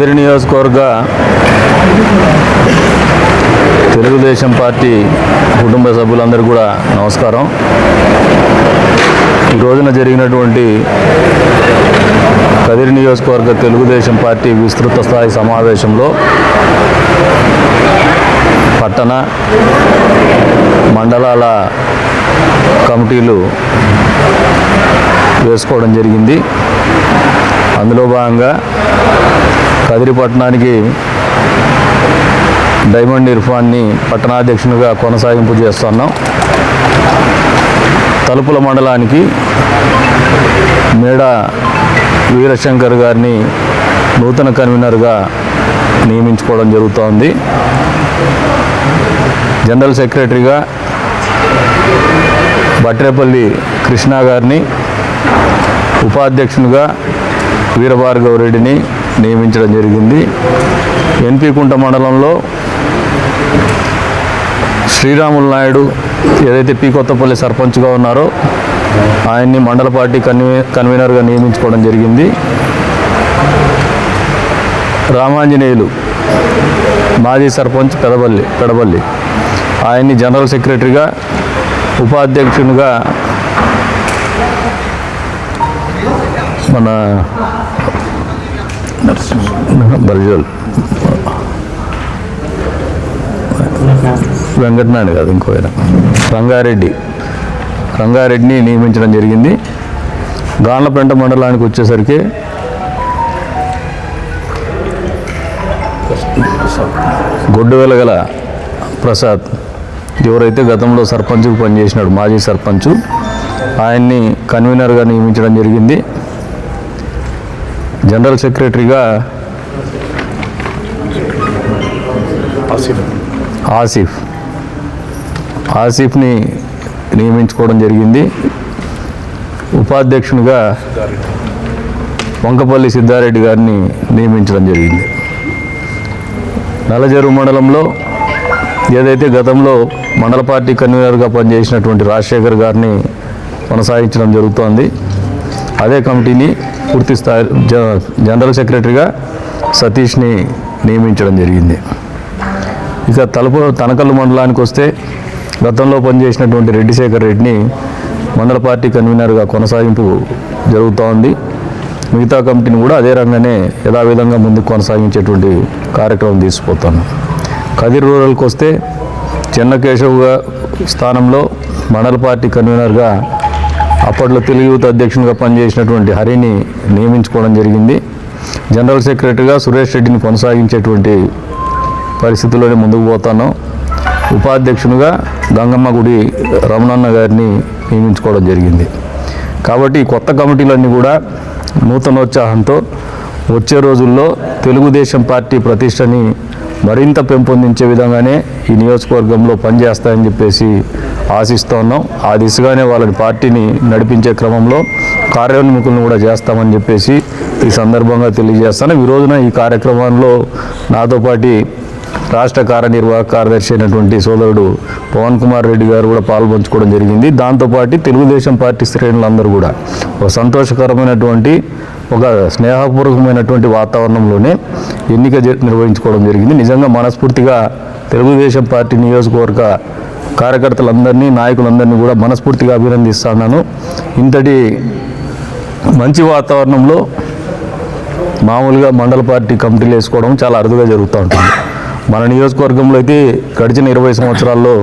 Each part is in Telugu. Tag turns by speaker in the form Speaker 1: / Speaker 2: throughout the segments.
Speaker 1: కదిరి నియోజకవర్గ తెలుగుదేశం పార్టీ కుటుంబ సభ్యులందరూ కూడా నమస్కారం. ఈ రోజున జరిగినటువంటి కదిరి నియోజకవర్గ తెలుగుదేశం పార్టీ విస్తృత స్థాయి సమావేశంలో పట్టణ మండలాల కమిటీలు వేసుకోవడం జరిగింది. అందులో భాగంగా కదిరి పట్టణానికి డైమండ్ ఇర్ఫాన్ని పట్టణాధ్యక్షునిగా కొనసాగింపు చేస్తున్నాం. తలుపుల మండలానికి మేడ వీరశంకర్ గారిని నూతన కన్వీనర్గా నియమించుకోవడం జరుగుతోంది. జనరల్ సెక్రటరీగా బట్రేపల్లి కృష్ణ గారిని ఉపాధ్యక్షునిగా వీరభార్గవ రెడ్డిని నియమించడం జరిగింది. ఎన్పికుంట మండలంలో శ్రీరాములు నాయుడు ఏదైతే పి కొత్తపల్లి సర్పంచ్గా ఉన్నారో ఆయన్ని మండల పార్టీ కన్వీ కన్వీనర్గా నియమించుకోవడం జరిగింది. రామాంజనేయులు మాజీ సర్పంచ్ పెదబల్లి పెడబల్లి. ఆయన్ని జనరల్ సెక్రటరీగా ఉపాధ్యక్షునిగా మన బలిజోల్ వెంకటనాయుడు కాదు ఇంకో ఆయన. రంగారెడ్డి. రంగారెడ్డిని నియమించడం జరిగింది. గాన్లపెంట మండలానికి వచ్చేసరికి గొడ్డు వెలగల ప్రసాద్ ఎవరైతే గతంలో సర్పంచ్కి పనిచేసినాడు మాజీ సర్పంచ్ ఆయన్ని కన్వీనర్గా నియమించడం జరిగింది. జనరల్ సెక్రటరీగా ఆసిఫ్. ఆసిఫ్ని నియమించుకోవడం జరిగింది. ఉపాధ్యక్షునిగా వంకపల్లి సిద్ధారెడ్డి గారిని నియమించడం జరిగింది. నల్లజెరువు మండలంలో ఏదైతే గతంలో మండల పార్టీ కన్వీనర్గా పనిచేసినటువంటి రాజశేఖర్ గారిని కొనసాగించడం జరుగుతోంది. అదే కమిటీని పూర్తి స్థాయి జ- జనరల్ సెక్రటరీగా సతీష్ని నియమించడం జరిగింది. ఇక తలుపు తనకల్లు మండలానికి వస్తే గతంలో పనిచేసినటువంటి రెడ్డి శేఖర్ రెడ్డిని మండల పార్టీ కన్వీనర్గా కొనసాగింపు జరుగుతోంది. మిగతా కమిటీని కూడా అదే రంగానే యథావిధంగా ముందుకు కొనసాగించేటువంటి కార్యక్రమం తీసుకుపోతాను. కదిరి రూరల్కి వస్తే చెన్నకేశవ్ గా- స్థానంలో మండల పార్టీ కన్వీనర్గా అప్పట్లో తెలుగు యూత్ అధ్యక్షునిగా పనిచేసినటువంటి హరిని నియమించుకోవడం జరిగింది. జనరల్ సెక్రటరీగా సురేష్ రెడ్డిని కొనసాగించేటువంటి పరిస్థితుల్లోనే ముందుకు పోతాను. ఉపాధ్యక్షునిగా గంగమ్మ గుడి రమణన్న గారిని నియమించుకోవడం జరిగింది. కాబట్టి కొత్త కమిటీలన్నీ కూడా నూతనోత్సాహంతో వచ్చే రోజుల్లో తెలుగుదేశం పార్టీ ప్రతిష్టని మరింత పెంపొందించే విధంగానే ఈ నియోజకవర్గంలో పనిచేస్తాయని చెప్పేసి ఆశిస్తూ ఉన్నాం. ఆ దిశగానే వాళ్ళని పార్టీని నడిపించే క్రమంలో కార్యోన్ముఖులను కూడా చేస్తామని చెప్పేసి ఈ సందర్భంగా తెలియజేస్తాను. ఈ రోజున ఈ కార్యక్రమంలో నాతో పాటు రాష్ట్ర కార్యనిర్వాహక కార్యదర్శి అయినటువంటి సోదరుడు పవన్ కుమార్ రెడ్డి గారు కూడా పాల్పంచుకోవడం జరిగింది. దాంతోపాటు తెలుగుదేశం పార్టీ శ్రేణులందరూ కూడా ఒక సంతోషకరమైనటువంటి ఒక స్నేహపూర్వకమైనటువంటి వాతావరణంలోనే ఎన్నిక జ- నిర్వహించుకోవడం జరిగింది. నిజంగా మనస్ఫూర్తిగా తెలుగుదేశం పార్టీ నియోజకవర్గ కార్యకర్తలందరినీ నాయకులందరినీ కూడా మనస్ఫూర్తిగా అభినందిస్తున్నాను. ఇంతటి మంచి వాతావరణంలో మామూలుగా మండల పార్టీ కమిటీలు వేసుకోవడం చాలా అరుదుగా జరుగుతూ ఉంటుంది. మన నియోజకవర్గంలో అయితే గడిచిన ఇరవై సంవత్సరాల్లో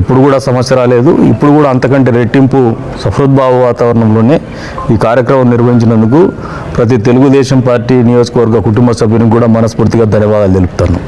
Speaker 1: ఎప్పుడు కూడా సమస్య రాలేదు. ఇప్పుడు కూడా అంతకంటే రెట్టింపు సహృద్భావ వాతావరణంలోనే ఈ కార్యక్రమం నిర్వహించినందుకు ప్రతి తెలుగుదేశం పార్టీ నియోజకవర్గ కుటుంబ సభ్యునికి కూడా మనస్ఫూర్తిగా ధన్యవాదాలు తెలుపుతాను.